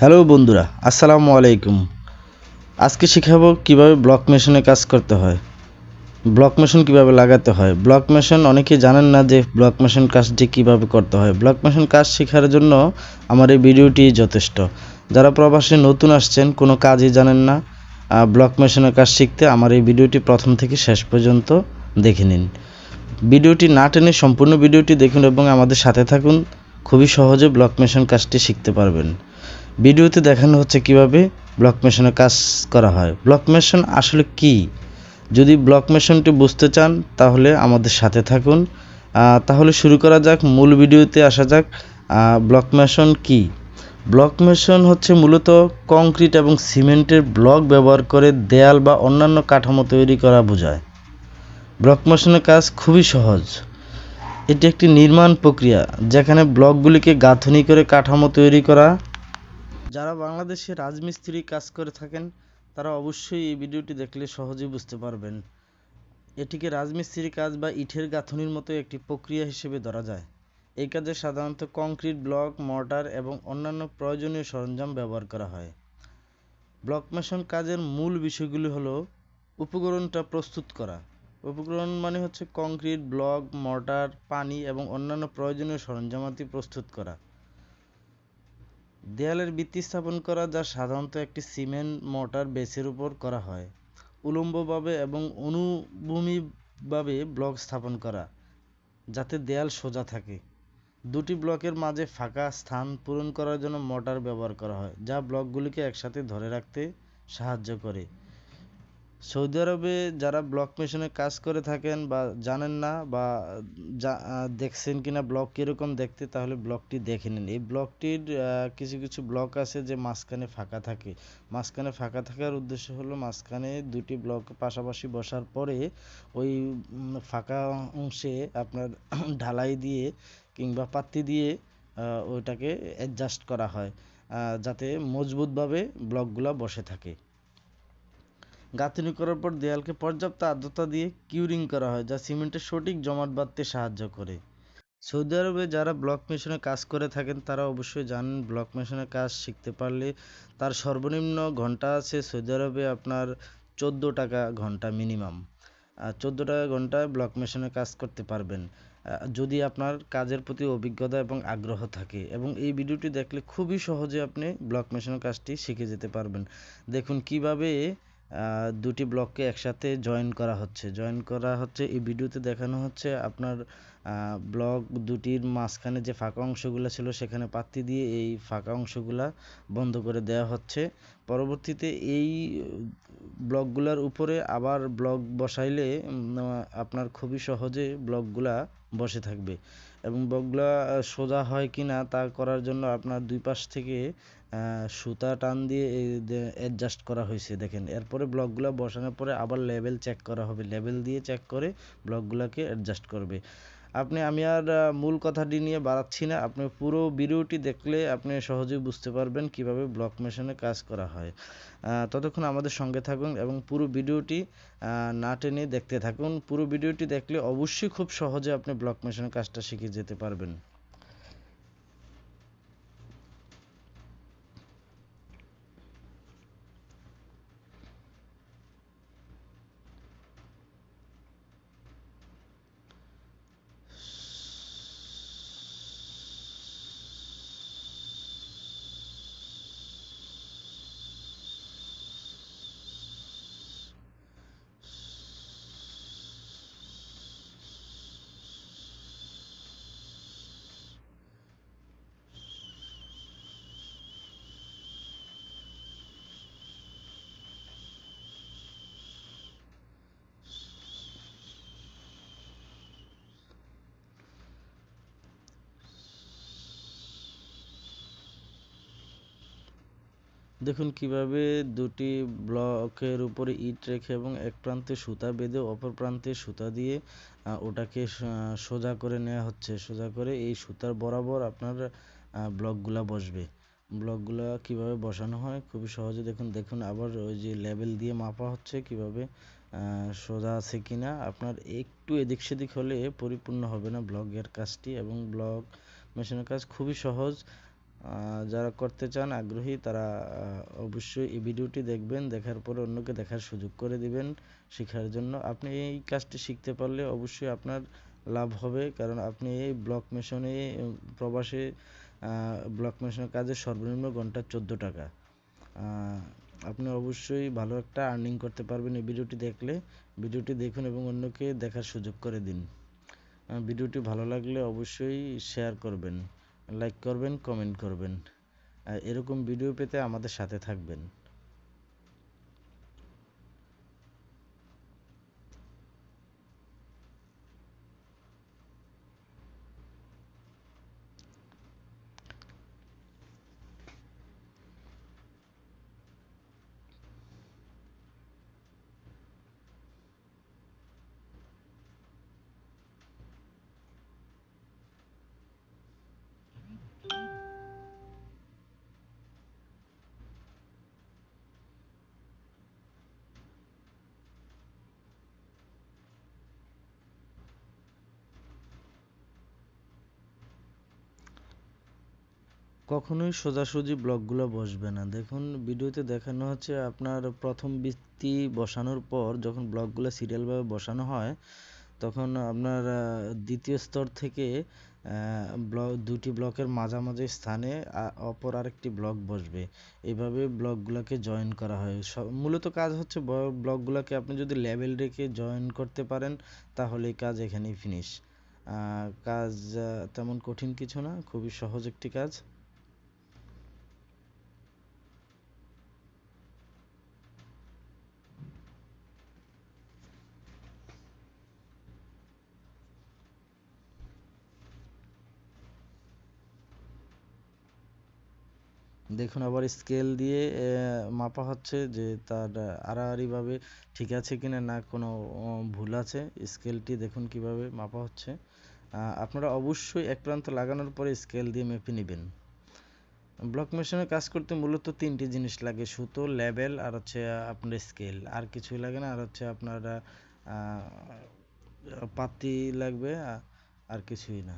Hello বন্ধুরা, আসসালামু আলাইকুম। আজকে শেখাবো কীভাবে ব্লক মেশিনে কাজ করতে হয়। ব্লক মেশিন কীভাবে লাগাতে হয়? ব্লক মেশিন অনেকেই জানেন না যে ব্লক মেশিন কাজটি কীভাবে করতে হয়। ব্লক মেশিন কাজ শেখার জন্য আমার এই ভিডিওটি যথেষ্ট। যারা প্রবাসে নতুন আসছেন, কোনো কাজই জানেন না ব্লক মেশিনের কাজ শিখতে আমার এই ভিডিওটি প্রথম থেকে শেষ পর্যন্ত দেখে নিন। ভিডিওটি না টেনে সম্পূর্ণ ভিডিওটি দেখুন এবং আমাদের সাথে থাকুন। খুবই সহজে ব্লক মেশিন কাজটি শিখতে পারবেন। ভিডিওতে দেখানো হচ্ছে কীভাবে ব্লক মেশিনে কাজ করা হয়। ব্লক মেশিন আসলে কি? যদি ব্লক মেশিনটি বুঝতে চান, তাহলে আমাদের সাথে থাকুন। তাহলে শুরু করা যাক, মূল ভিডিওতে আসা যাক। ব্লক মেশিন কি? ব্লক মেশিন হচ্ছে মূলত কংক্রিট এবং সিমেন্টের ব্লক ব্যবহার করে দেয়াল বা অন্যান্য কাঠামো তৈরি করা বোঝায়। ব্লক মেশিনের কাজ খুবই সহজ। এটি একটি নির্মাণ প্রক্রিয়া, যেখানে ব্লকগুলিকে গাঁথনি করে কাঠামো তৈরি করা যারা বাংলাদেশে রাজমিস্ত্রি কাজ করে থাকেন, তারা অবশ্যই এই ভিডিওটি দেখলে সহজেই বুঝতে পারবেন। এটিকে রাজমিস্ত্রি কাজ বা ইটের গাঁথনির মতো একটি প্রক্রিয়া হিসেবে ধরা যায়। এই কাজে সাধারণত কংক্রিট, ব্লক, মর্টার এবং অন্যান্য প্রয়োজনীয় সরঞ্জাম ব্যবহার করা হয়। ব্লক মেশন কাজের মূল বিষয়গুলি হলো উপকরণটা প্রস্তুত করা। উপকরণ মানে হচ্ছে কংক্রিট, ব্লক, মর্টার, পানি এবং অন্যান্য প্রয়োজনীয় সরঞ্জামাদি প্রস্তুত করা। দেয়ালের ভিত্তি স্থাপন করা, যা সাধারণত একটি সিমেন্ট মোর্টার বেসের উপর করা হয়। উলম্বভাবে এবং অনুভূমিকভাবে ব্লক স্থাপন করা, যাতে দেয়াল সোজা থাকে। দুটি ব্লকের মাঝে ফাঁকা স্থান পূরণ করার জন্য মোর্টার ব্যবহার করা হয়, যা ব্লকগুলিকে একসাথে ধরে রাখতে সাহায্য করে। সৌদি আরবে যারা ব্লক মেশিনে কাজ করে থাকেন বা জানেন না বা যা- দেখছেন কিনা ব্লক কীরকম দেখতে, তাহলে ব্লকটি দেখে নিন। এই ব্লকটির কিছু কিছু ব্লক আছে যে মাঝখানে ফাঁকা থাকে। মাঝখানে ফাঁকা থাকার উদ্দেশ্য হলো মাঝখানে দুটি ব্লক পাশাপাশি বসার পরে ওই ফাঁকা অংশে আপনার ঢালাই দিয়ে কিংবা পাত্তি দিয়ে ওইটাকে অ্যাডজাস্ট করা হয় যাতে মজবুতভাবে ব্লকগুলা বসে থাকে। গাঁথনি করার পর দেয়ালকে পর্যাপ্ত আর্দ্রতা দিয়ে কিউরিং করা হয়, যা সিমেন্টের সঠিক জমাট বাঁধতে সাহায্য করে। সৌদি আরবে যারা ব্লক মেশিনে কাজ করে থাকেন, তারা অবশ্যই জানেন ব্লক মেশিনে কাজ শিখতে পারলে তার সর্বনিম্ন ঘণ্টা আছে সৌদি আরবে আপনার চোদ্দ টাকা ঘণ্টা মিনিমাম। আর চোদ্দ টাকা ঘন্টায় ব্লক মেশিনে কাজ করতে পারবেন। যদি আপনার কাজের প্রতি অভিজ্ঞতা এবং আগ্রহ থাকে এবং এই ভিডিওটি দেখলে খুবই সহজে আপনি ব্লক মেশিনের কাজটি শিখে যেতে পারবেন। দেখুন কীভাবে দুটি ব্লককে একসাথে জয়েন করা হচ্ছে। জয়েন করা হচ্ছে, এই ভিডিওতে দেখানো হচ্ছে আপনার ব্লক দুটির মাঝখানে যে ফাঁকা অংশগুলো ছিল, সেখানে পাত্তি দিয়ে এই ফাঁকা অংশগুলা বন্ধ করে দেওয়া হচ্ছে। পরবর্তীতে এই ব্লকগুলোর উপরে আবার ব্লক বসাইলে আপনার খুবই সহজে ব্লকগুলা বসে থাকবে। এবং বগলা সোজা হয় কি না তা করার জন্য আপনার দুই পাশ থেকে সুতা টান দিয়ে অ্যাডজাস্ট করা হয়েছে, দেখেন। এরপরে ব্লকগুলো বসানোর পরে আবার লেভেল চেক করা হবে। লেভেল দিয়ে চেক করে ব্লকগুলোকে অ্যাডজাস্ট করবে। আপনি, আমি আর মূল কথাটি নিয়ে বাড়াচ্ছি না। আপনি পুরো ভিডিওটি দেখলে আপনি সহজেই বুঝতে পারবেন কীভাবে ব্লক মেশিনে কাজ করা হয়। ততক্ষণ আমাদের সঙ্গে থাকুন এবং পুরো ভিডিওটি না টেনে দেখতে থাকুন। পুরো ভিডিওটি দেখলে অবশ্যই খুব সহজে আপনি ব্লক মেশিনের কাজটা শিখে যেতে পারবেন। দেখুন কীভাবে দুটি ব্লকের উপরে ইট রেখে এবং এক প্রান্তে সুতা বেঁধে অপর প্রান্তে সুতা দিয়ে ওটাকে সোজা করে নেওয়া হচ্ছে। সোজা করে এই সুতার বরাবর আপনার ব্লকগুলা বসবে। ব্লকগুলা কীভাবে বসানো হয়? খুবই সহজে দেখুন দেখুন আবার ওই যে লেবেল দিয়ে মাপা হচ্ছে কীভাবে সোজা আছে কিনা। আপনার একটু এদিক সেদিক হলে পরিপূর্ণ হবে না ব্লকের কাজটি এবং ব্লক মেশিনের কাজ খুবই সহজ। যারা করতে চান, আগ্রহী, তারা অবশ্যই এই ভিডিওটি দেখবেন, দেখার পর অন্যকে দেখার সুযোগ করে দিবেন শেখার জন্য। আপনি এই কাজটি শিখতে পারলে অবশ্যই আপনার লাভ হবে, কারণ আপনি এই ব্লক মেশনে, প্রবাসে ব্লক মেশনের কাজে সর্বনিম্ন ঘণ্টা চোদ্দ টাকা। আপনি অবশ্যই ভালো একটা আর্নিং করতে পারবেন এই ভিডিওটি দেখলে। ভিডিওটি দেখুন এবং অন্যকে দেখার সুযোগ করে দিন। ভিডিওটি ভালো লাগলে অবশ্যই শেয়ার করবেন। লাইক করবেন কমেন্ট করবেন। আর এরকম ভিডিও পেতে আমাদের সাথে থাকবেন। কখনোই সোজাসুজি ব্লকগুলো বসবে না। দেখুন, ভিডিওতে দেখানো হচ্ছে আপনার প্রথম বৃত্তি বসানোর পর যখন ব্লকগুলো সিরিয়ালভাবে বসানো হয়, তখন আপনার দ্বিতীয় স্তর থেকে ব্লক দুটি ব্লকের মাঝামাঝি স্থানে অপর আরেকটি ব্লক বসবে। এইভাবে ব্লকগুলোকে জয়েন করা হয়। মূলত কাজ হচ্ছে ব্লকগুলোকে আপনি যদি লেভেল রেখে জয়েন করতে পারেন, তাহলে কাজ এখানেই ফিনিশ কাজ তেমন কঠিন কিছু না, খুবই সহজ একটি কাজ। দেখুন, আবার স্কেল দিয়ে মাপা হচ্ছে যে তার আড়াআড়িভাবে ঠিক আছে কি না কোনো ভুল আছে। স্কেলটি দেখুন কীভাবে মাপা হচ্ছে। আপনারা অবশ্যই এক প্রান্ত লাগানোর পরে স্কেল দিয়ে মেপে নেবেন। ব্লক মেশিনে কাজ করতে মূলত তিনটি জিনিস লাগে, সুতো লেবেল আর হচ্ছে আপনার স্কেল আর কিছুই লাগে না, আর হচ্ছে আপনার পাতি লাগবে আর কিছুই না।